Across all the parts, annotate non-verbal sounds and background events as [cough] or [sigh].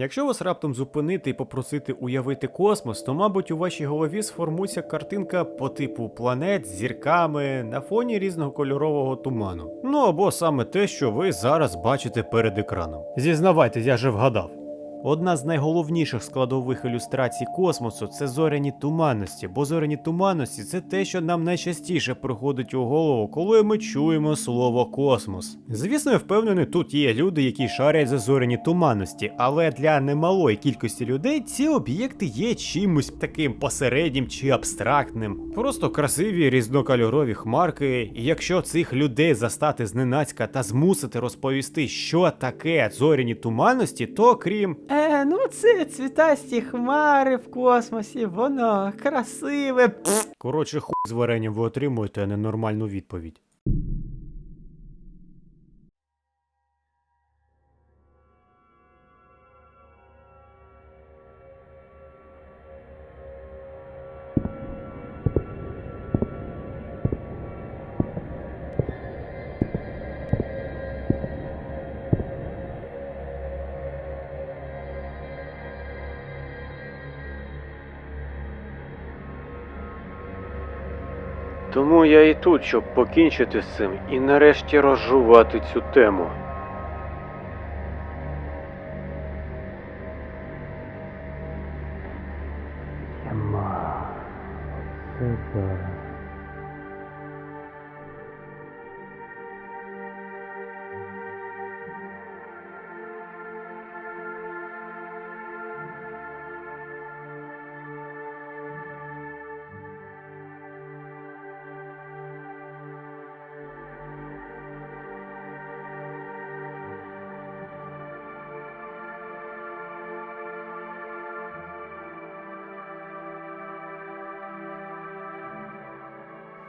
Якщо вас раптом зупинити і попросити уявити космос, то, мабуть, у вашій голові сформується картинка по типу планет з зірками на фоні різного кольорового туману. Ну або саме те, що ви зараз бачите перед екраном. Зізнавайтесь, я вже вгадав. Одна з найголовніших складових ілюстрацій космосу це зоряні туманності, бо зоряні туманності це те, що нам найчастіше приходить у голову, коли ми чуємо слово космос. Звісно, я впевнений, тут є люди, які шарять за зоряні туманності, але для немалої кількості людей ці об'єкти є чимось таким посереднім чи абстрактним. Просто красиві різнокольорові хмарки. І якщо цих людей застати зненацька та змусити розповісти, що таке зоряні туманності, то крім Ну це цвітасті хмари в космосі, воно красиве. Пф. Коротше, хуй з варенням ви отримуєте, а не нормальну відповідь. Тому я і тут, щоб покінчити з цим і нарешті розжувати цю тему.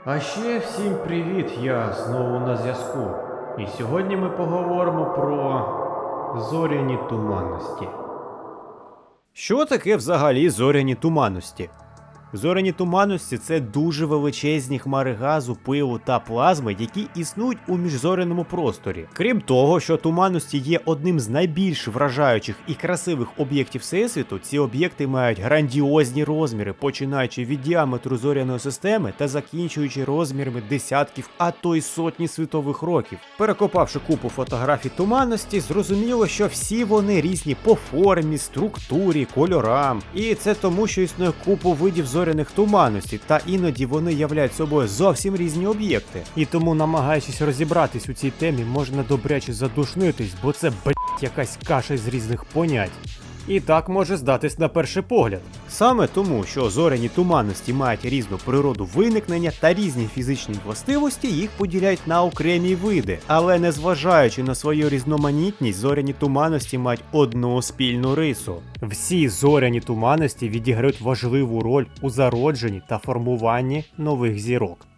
А ще всім привіт, я знову на зв'язку. І сьогодні ми поговоримо про зоряні туманності. Що таке взагалі зоряні туманності? Зоряні туманності це дуже величезні хмари газу, пилу та плазми, які існують у міжзоряному просторі. Крім того, що туманності є одним з найбільш вражаючих і красивих об'єктів Всесвіту, ці об'єкти мають грандіозні розміри, починаючи від діаметру зоряної системи та закінчуючи розмірами десятків, а то й сотні світових років. Перекопавши купу фотографій туманності, зрозуміло, що всі вони різні по формі, структурі, кольорам. І це тому, що існує купу видів зоряних туманностей, та іноді вони являють собою зовсім різні об'єкти. І тому, намагаючись розібратись у цій темі, можна добряче задушнитись, бо це блять якась каша з різних понять. І так може здатись на перший погляд. Саме тому, що зоряні туманності мають різну природу виникнення та різні фізичні властивості, їх поділяють на окремі види. Але незважаючи на свою різноманітність, зоряні туманності мають одну спільну рису. Всі зоряні туманності відіграють важливу роль у зародженні та формуванні нових зірок.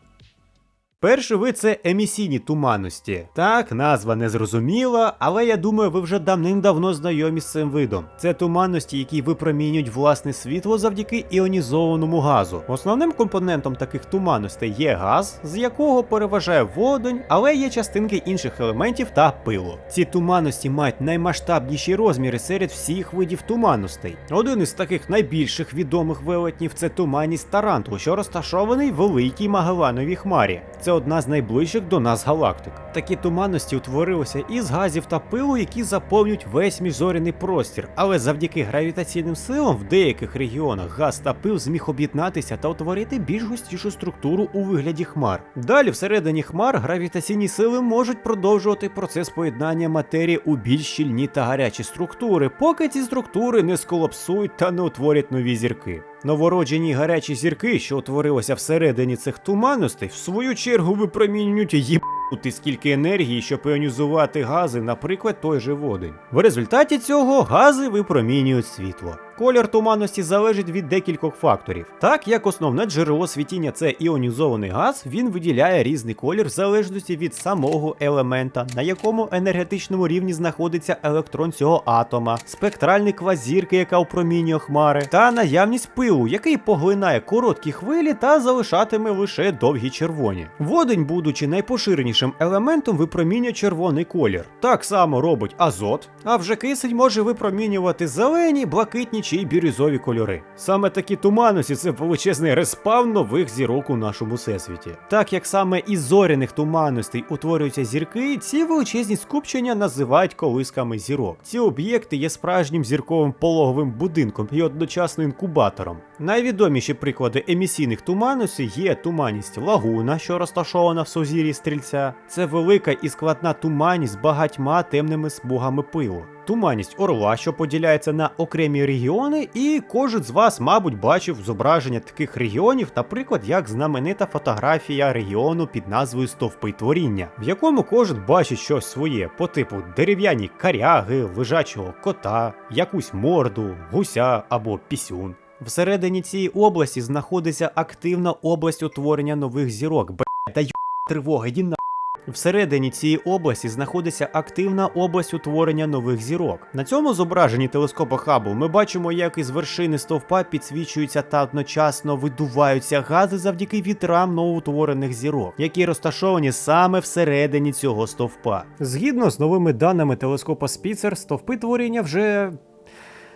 Перший вид це емісійні туманності. Так, назва не зрозуміла, але я думаю, ви вже давним-давно знайомі з цим видом. Це туманності, які випромінюють власне світло завдяки іонізованому газу. Основним компонентом таких туманностей є газ, з якого переважає водень, але є частинки інших елементів та пилу. Ці туманності мають наймасштабніші розміри серед всіх видів туманностей. Один із таких найбільших відомих велетнів це туманність Таранту, що розташований в великій Магелановій хмарі. Це одна з найближчих до нас галактик. Такі туманності утворилися із газів та пилу, які заповнюють весь міжзоряний простір. Але завдяки гравітаційним силам в деяких регіонах газ та пил зміг об'єднатися та утворити більш густішу структуру у вигляді хмар. Далі, всередині хмар, гравітаційні сили можуть продовжувати процес поєднання матерії у більш щільні та гарячі структури, поки ці структури не сколапсують та не утворять нові зірки. Новороджені гарячі зірки, що утворилися всередині цих туманностей, в свою чергу випромінюють їбнути скільки енергії, щоб іонізувати гази, наприклад, той же водень. В результаті цього гази випромінюють світло. Колір туманності залежить від декількох факторів. Так як основне джерело світіння це іонізований газ, він виділяє різний колір в залежності від самого елемента, на якому енергетичному рівні знаходиться електрон цього атома, спектральний квазірки, яка опромінює хмари, та наявність пилу, який поглинає короткі хвилі та залишатиме лише довгі червоні. Водень, будучи найпоширенішим елементом, випромінює червоний колір. Так само робить азот, а вже кисень може випромінювати зелені, блакитні чи бірюзові кольори. Саме такі туманності це величезний респаун нових зірок у нашому всесвіті. Так як саме із зоряних туманностей утворюються зірки, ці величезні скупчення називають колисками зірок. Ці об'єкти є справжнім зірковим пологовим будинком і одночасно інкубатором. Найвідоміші приклади емісійних туманностей є туманність Лагуна, що розташована в сузір'ї стрільця. Це велика і складна туманність з багатьма темними смугами пилу. Туманність орла, що поділяється на окремі регіони, і кожен з вас, мабуть, бачив зображення таких регіонів, наприклад, як знаменита фотографія регіону під назвою Стовпи творіння, в якому кожен бачить щось своє, по типу дерев'яні каряги, лежачого кота, якусь морду, гуся або пісюн. Всередині цієї області знаходиться активна область утворення нових зірок. Б да й тривога, йди на. Всередині цієї області знаходиться активна область утворення нових зірок. На цьому зображенні телескопа Хаббл ми бачимо, як із вершини стовпа підсвічуються та одночасно видуваються гази завдяки вітрам новоутворених зірок, які розташовані саме всередині цього стовпа. Згідно з новими даними телескопа Спіцер, стовпи творіння вже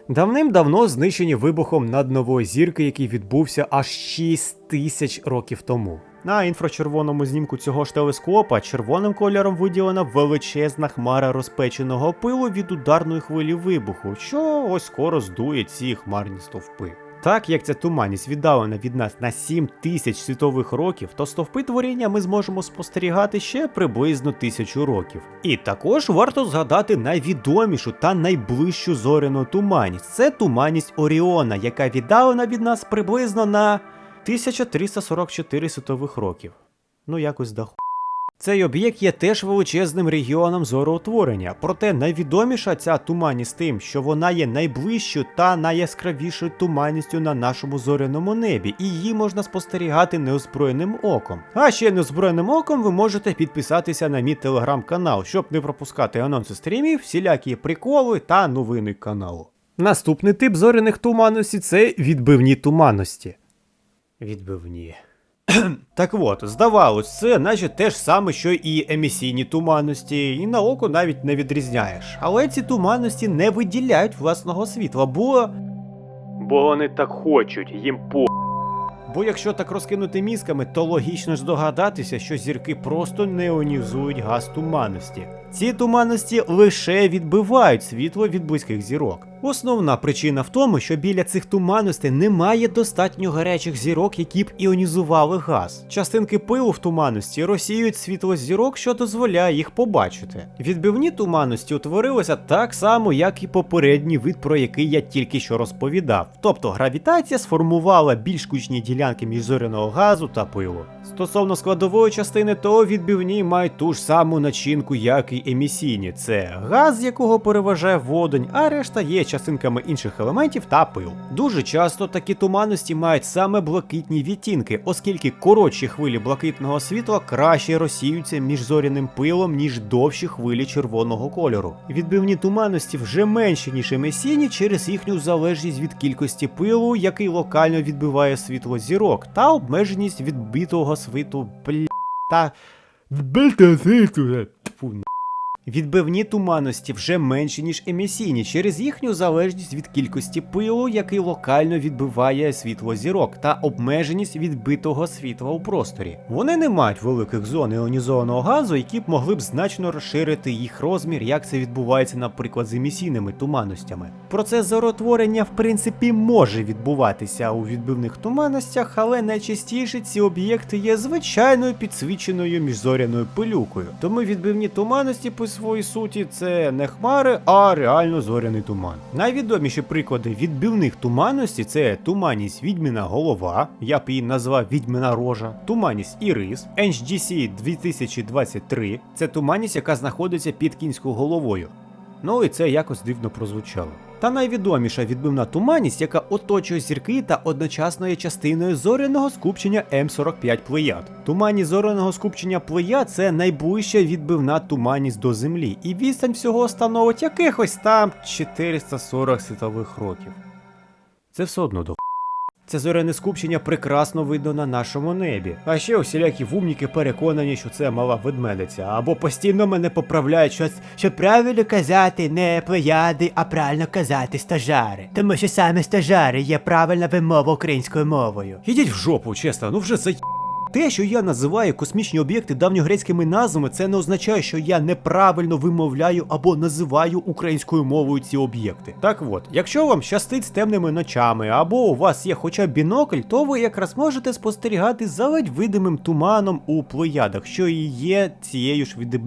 давним-давно знищені вибухом наднової зірки, який відбувся аж 6 тисяч років тому. На інфрачервоному знімку цього ж телескопа червоним кольором виділена величезна хмара розпеченого пилу від ударної хвилі вибуху, що ось скоро здує ці хмарні стовпи. Так як ця туманність віддалена від нас на 7 тисяч світових років, то стовпи творіння ми зможемо спостерігати ще приблизно тисячу років. І також варто згадати найвідомішу та найближчу зоряну туманність. Це туманність Оріона, яка віддалена від нас приблизно на 1344 світових років. Ну якось даху. Цей об'єкт є теж величезним регіоном зороутворення, проте найвідоміша ця туманність тим, що вона є найближчою та найяскравішою туманністю на нашому зоряному небі, і її можна спостерігати неозброєним оком. А ще неозброєним оком ви можете підписатися на мій телеграм-канал, щоб не пропускати анонси стрімів, всілякі приколи та новини каналу. Наступний тип зоряних туманностей це відбивні туманності. Відбивні. [clears throat] Так от, здавалось, це наче те ж саме, що і емісійні туманності, і на око навіть не відрізняєш. Але ці туманності не виділяють власного світла, бо. Бо вони так хочуть, їм по. Бо якщо так розкинути мізками, то логічно здогадатися, що зірки просто неонізують газ туманності. Ці туманності лише відбивають світло від близьких зірок. Основна причина в тому, що біля цих туманностей немає достатньо гарячих зірок, які б іонізували газ. Частинки пилу в туманності розсіюють світло зірок, що дозволяє їх побачити. Відбивні туманності утворилися так само, як і попередній вид, про який я тільки що розповідав. Тобто гравітація сформувала більш кучні ділянки міжзоряного газу та пилу. Стосовно складової частини, то відбивні мають ту ж саму начинку, як і емісійні. Це газ, якого переважає водень, а решта є частинками інших елементів та пил. Дуже часто такі туманності мають саме блакитні відтінки, оскільки коротші хвилі блакитного світла краще розсіються між зоряним пилом, ніж довші хвилі червоного кольору. Відбивні туманності вже менші, ніж емісійні через їхню залежність від кількості пилу, який локально відбиває світло зірок, та обмеженість відбитого світу бля та відбитого світлу. Тьфу, Відбивні туманності вже менші, ніж емісійні, через їхню залежність від кількості пилу, який локально відбиває світло зірок, та обмеженість відбитого світла у просторі. Вони не мають великих зон іонізованого газу, які б могли б значно розширити їх розмір, як це відбувається, наприклад, з емісійними туманностями. Процес зоротворення, в принципі, може відбуватися у відбивних туманностях, але найчастіше ці об'єкти є звичайною підсвіченою міжзоряною пилюкою. Тому відбивні туманності по своїй суті це не хмари, а реально зоряний туман. Найвідоміші приклади відбивних туманності це туманність відьміна голова, я б її назвав відьмина рожа, туманність Ірис, NGC 2023 це туманність, яка знаходиться під кінською головою. Ну і це якось дивно прозвучало. Та найвідоміша відбивна туманність, яка оточує зірки та одночасно є частиною зоряного скупчення М45 Плеяд. Туманність зоряного скупчення Плеяд це найближча відбивна туманність до Землі, і відстань всього становить якихось там 440 світових років. Це все одно до це зоряне скупчення прекрасно видно на нашому небі. А ще усілякі вумніки переконані, що це мала ведмедиця, або постійно мене поправляють щось, що правильно казати не плеяди, а правильно казати стажари. Тому що саме стажари є правильна вимова українською мовою. Ідіть в жопу, чесно, ну вже за те, що я називаю космічні об'єкти давньогрецькими назвами, це не означає, що я неправильно вимовляю або називаю українською мовою ці об'єкти. Так от, якщо вам щастить з темними ночами, або у вас є хоча б бінокль, то ви якраз можете спостерігати за ледь видимим туманом у плеядах, що і є цією ж від...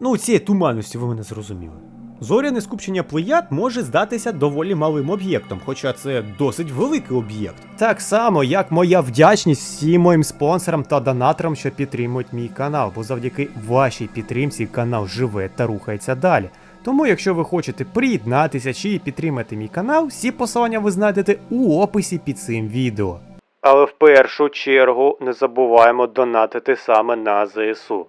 Ну, цієї туманності, ви мене зрозуміли. Зоряне скупчення плеяд може здатися доволі малим об'єктом, хоча це досить великий об'єкт. Так само, як моя вдячність всім моїм спонсорам та донаторам, що підтримують мій канал, бо завдяки вашій підтримці канал живе та рухається далі. Тому, якщо ви хочете приєднатися чи підтримати мій канал, всі посилання ви знайдете у описі під цим відео. Але в першу чергу не забуваємо донатити саме на ЗСУ.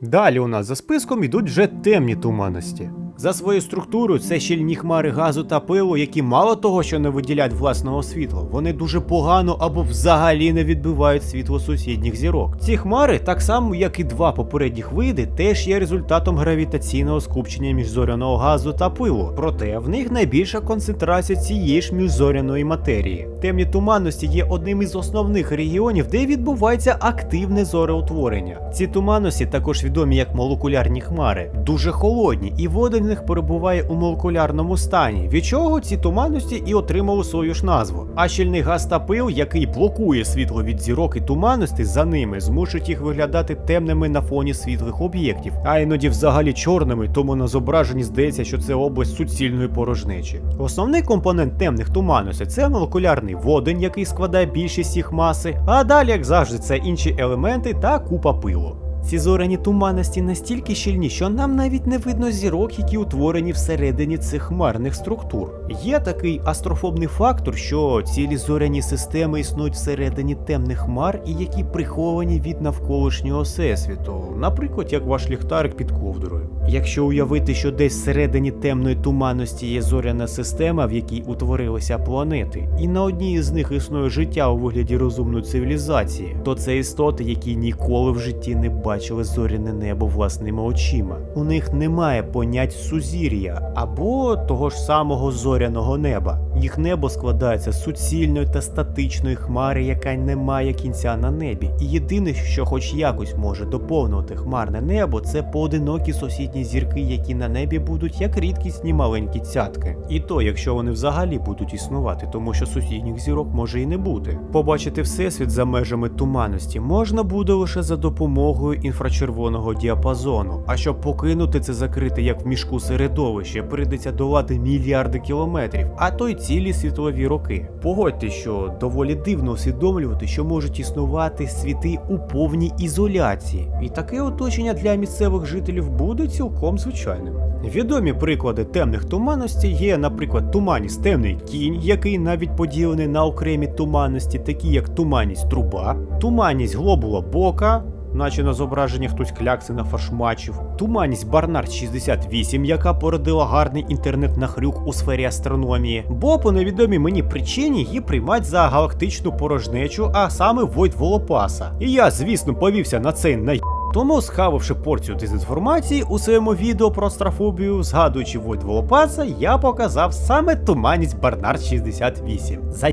Далі у нас за списком ідуть вже темні туманності. За своєю структурою це щільні хмари газу та пилу, які мало того, що не виділяють власного світла, вони дуже погано або взагалі не відбивають світло сусідніх зірок. Ці хмари, так само як і два попередніх види, теж є результатом гравітаційного скупчення міжзоряного газу та пилу. Проте в них найбільша концентрація цієї ж міжзоряної матерії. Темні туманності є одним із основних регіонів, де відбувається активне зореутворення. Ці туманності також відомі як молекулярні хмари, дуже холодні, і вода в них перебуває у молекулярному стані, від чого ці туманності і отримали свою ж назву. А щільний газ та пил, який блокує світло від зірок і туманності за ними, змушують їх виглядати темними на фоні світлих об'єктів, а іноді взагалі чорними, тому на зображенні здається, що це область суцільної порожнечі. Основний компонент темних туманностей це молекулярний водень, який складає більшість їх маси, а далі, як завжди, це інші елементи та купа пилу. Ці зоряні туманності настільки щільні, що нам навіть не видно зірок, які утворені всередині цих хмарних структур. Є такий астрофобний фактор, що цілі зоряні системи існують всередині темних хмар і які приховані від навколишнього всесвіту, наприклад, як ваш ліхтарик під ковдрою. Якщо уявити, що десь всередині темної туманності є зоряна система, в якій утворилися планети, і на одній із них існує життя у вигляді розумної цивілізації, то це істоти, які ніколи в житті не бачили зоряне небо власними очима. У них немає понять сузір'я або того ж самого зоряного неба. Їх небо складається з суцільної та статичної хмари, яка не має кінця на небі. І єдине, що хоч якось може доповнювати хмарне небо, це поодинокі сусідні зірки, які на небі будуть як рідкісні маленькі цятки. І то, якщо вони взагалі будуть існувати, тому що сусідніх зірок може і не бути. Побачити всесвіт за межами туманності можна буде лише за допомогою інфрачервоного діапазону. А щоб покинути це закрите як в мішку середовище, прийдеться долати мільярди кілометрів, а то й цілі світлові роки. Погодьте, що доволі дивно усвідомлювати, що можуть існувати світи у повній ізоляції, і таке оточення для місцевих жителів буде цілком звичайним. Відомі приклади темних туманностей є, наприклад, туманність темний кінь, який навіть поділений на окремі туманності, такі як туманність труба, туманність глобула бока. Наче на зображенні хтось клякси нафаршмачив. Туманність Барнард 68, яка породила гарний інтернет на хрюк у сфері астрономії. Бо по невідомій мені причині її приймать за галактичну порожнечу, а саме Войт Волопаса. І я, звісно, повівся на цей на тому, схававши порцію дезінформації у своєму відео про астрофобію, згадуючи Войт Волопаса, я показав саме туманність Барнард 68. За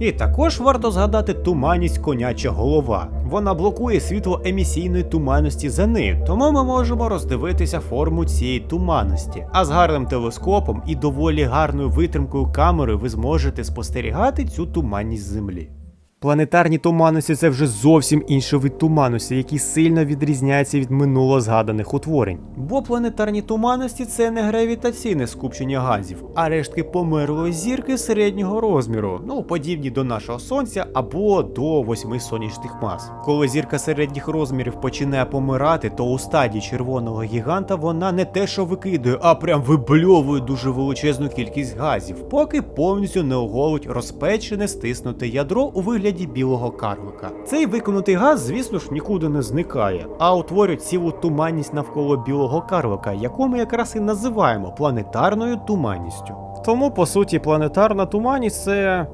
і також варто згадати туманність коняча голова. Вона блокує світло емісійної туманності за нею, тому ми можемо роздивитися форму цієї туманності. А з гарним телескопом і доволі гарною витримкою камери ви зможете спостерігати цю туманність землі. Планетарні туманності це вже зовсім інший вид туманності, який сильно відрізняється від минуло згаданих утворень. Бо планетарні туманності це не гравітаційне скупчення газів, а рештки померлої зірки середнього розміру, ну подібні до нашого сонця або до восьми сонячних мас. Коли зірка середніх розмірів починає помирати, то у стадії червоного гіганта вона не те, що викидує, а прям вибльовує дуже величезну кількість газів, поки повністю не оголить розпечене стиснуте ядро у вигляді білого карлика. Цей виконутий газ, звісно ж, нікуди не зникає, а утворює цілу туманність навколо білого карлика, яку ми якраз і називаємо планетарною туманністю. Тому, по суті, планетарна туманність це.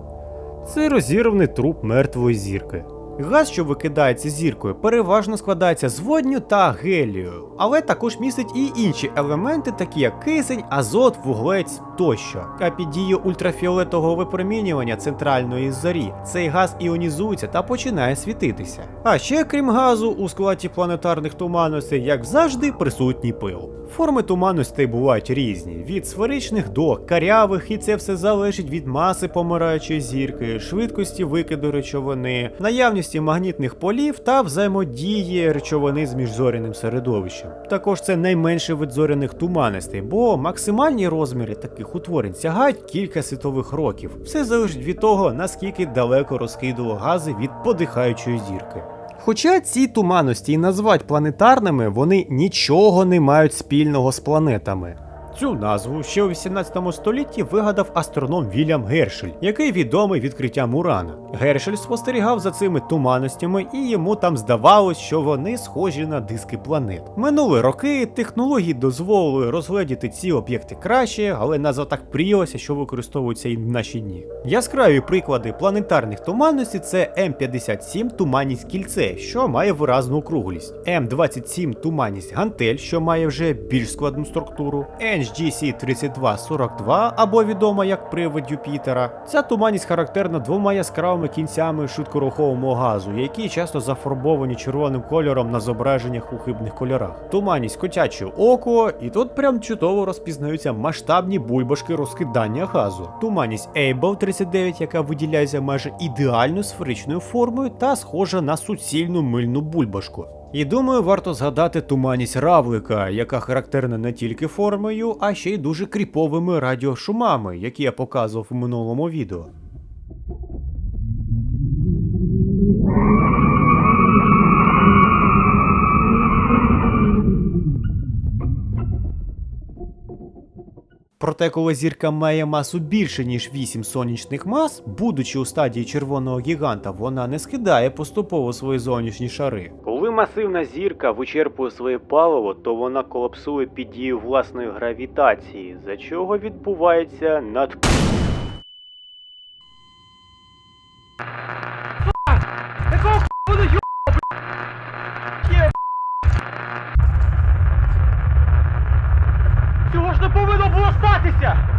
це розірваний труп мертвої зірки. Газ, що викидається зіркою, переважно складається з водню та гелію, але також містить і інші елементи, такі як кисень, азот, вуглець тощо. А під дією ультрафіолетового випромінювання центральної зорі цей газ іонізується та починає світитися. А ще крім газу, у складі планетарних туманностей, як завжди, присутній пил. Форми туманностей бувають різні: від сферичних до карявих, і це все залежить від маси помираючої зірки, швидкості викиду речовини, наявності магнітних полів та взаємодії речовини з міжзоряним середовищем. Також це найменший вид зоряних туманностей, бо максимальні розміри таких утворень сягають кілька світових років. Все залежить від того, наскільки далеко розкидало гази від подихаючої зірки. Хоча ці туманності і назвать планетарними, вони нічого не мають спільного з планетами. Цю назву ще у 18 столітті вигадав астроном Вільям Гершель, який відомий відкриттям Урана. Гершель спостерігав за цими туманностями, і йому там здавалось, що вони схожі на диски планет. Минули роки, технології дозволили розгледіти ці об'єкти краще, але назва так пріялася, що використовуються і в наші дні. Яскраві приклади планетарних туманностей це М57 туманність кільце, що має виразну округлість, М27 туманність гантель, що має вже більш складну структуру, NGC3242 або відома як привид Юпітера. Ця туманність характерна двома яскравими кінцями швидкорухового газу, які часто зафарбовані червоним кольором на зображеннях у хибних кольорах. Туманність котяче око, і тут прям чудово розпізнаються масштабні бульбашки розкидання газу. Туманність Able 39, яка виділяється майже ідеально сферичною формою та схожа на суцільну мильну бульбашку. І думаю, варто згадати туманність равлика, яка характерна не тільки формою, а ще й дуже кріповими радіошумами, які я показував у минулому відео. Проте, коли зірка має масу більше, ніж 8 сонячних мас, будучи у стадії червоного гіганта, вона не скидає поступово свої зовнішні шари. Коли масивна зірка вичерпує своє паливо, то вона колапсує під дією власної гравітації, за чого відбувається над. Статися!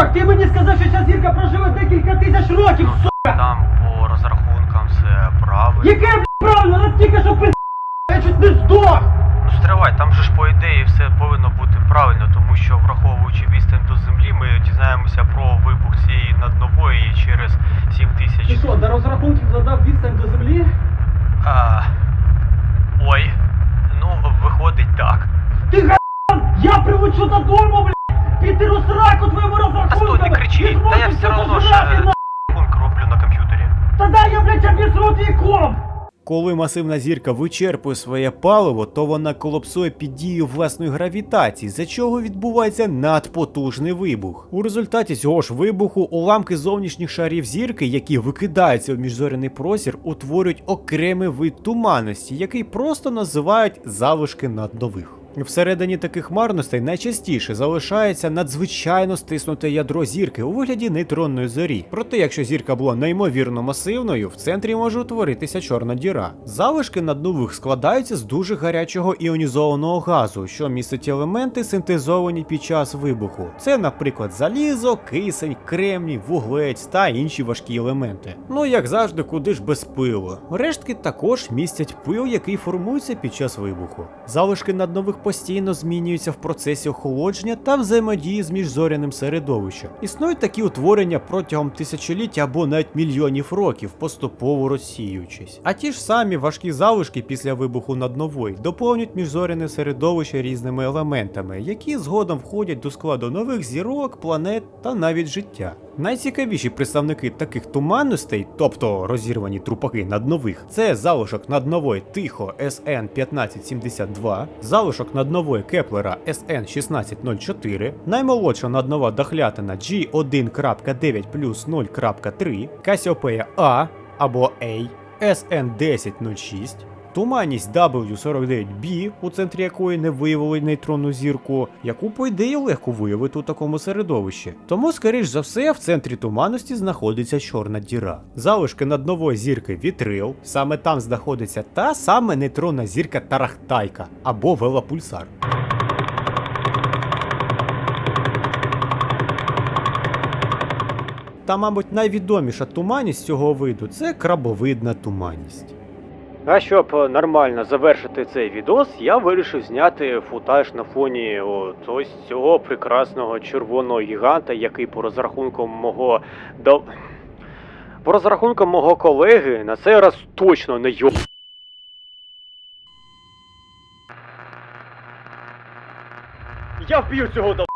Сюди! Ти мені сказав, що ця зірка проживе декілька тисяч років, сука! Там по розрахункам все правильно. Яке, бля, правильно? Нас тільки що пи... Я чуть не здох! Ну стривай, там же ж по ідеї все повинно бути правильно, тому що враховуючи відстань до землі, ми дізнаємося про вибух цієї наднової через 7 Ти тисяч. що, до розрахунків додав відстань до землі? А, ой, ну виходить так. Ти га... Я прилечу додому, бля! Піти розраку твоєму розрахунку! А стой, не кричи, та я все одно ж е, рахунок роблю на комп'ютері. Та дай я, блядь, обісру твій комп! Коли масивна зірка вичерпує своє паливо, то вона колапсує під дією власної гравітації, за чого відбувається надпотужний вибух. У результаті цього ж вибуху уламки зовнішніх шарів зірки, які викидаються в міжзоряний простір, утворюють окремий вид туманності, який просто називають залишки наднових. Всередині таких марностей найчастіше залишається надзвичайно стиснуте ядро зірки у вигляді нейтронної зорі. Проте, якщо зірка була неймовірно масивною, в центрі може утворитися чорна діра. Залишки наднових складаються з дуже гарячого іонізованого газу, що містить елементи, синтезовані під час вибуху. Це, наприклад, залізо, кисень, кремній, вуглець та інші важкі елементи. Ну як завжди, куди ж без пилу. Рештки також містять пил, який формується під час вибуху. Залишки наднових постійно змінюються в процесі охолодження та взаємодії з міжзоряним середовищем. Існують такі утворення протягом тисячоліть або навіть мільйонів років, поступово розсіюючись. А ті ж самі важкі залишки після вибуху наднової доповнюють міжзоряне середовище різними елементами, які згодом входять до складу нових зірок, планет та навіть життя. Найцікавіші представники таких туманностей, тобто розірвані трупаки наднових, це залишок наднової Тихо SN 1572, залишок наднової Кеплера SN 1604, наймолодша наднова дохлятина G1.9 плюс 0.3, Cassiopeia A або A, SN 1006, Туманність W49b, у центрі якої не виявили нейтронну зірку, яку, по ідеї, легко виявити у такому середовищі. Тому, скоріш за все, в центрі туманності знаходиться чорна діра. Залишки над нової зірки Вітрил, саме там знаходиться та саме нейтронна зірка Тарахтайка або Велопульсар. Та, мабуть, найвідоміша туманність цього виду це крабовидна туманність. А щоб е, нормально завершити цей відос, я вирішив зняти футаж на фоні от ось цього прекрасного червоного гіганта, який по розрахункам мого до... по розрахункам мого колеги на цей раз точно не йо. Я вб'ю цього до.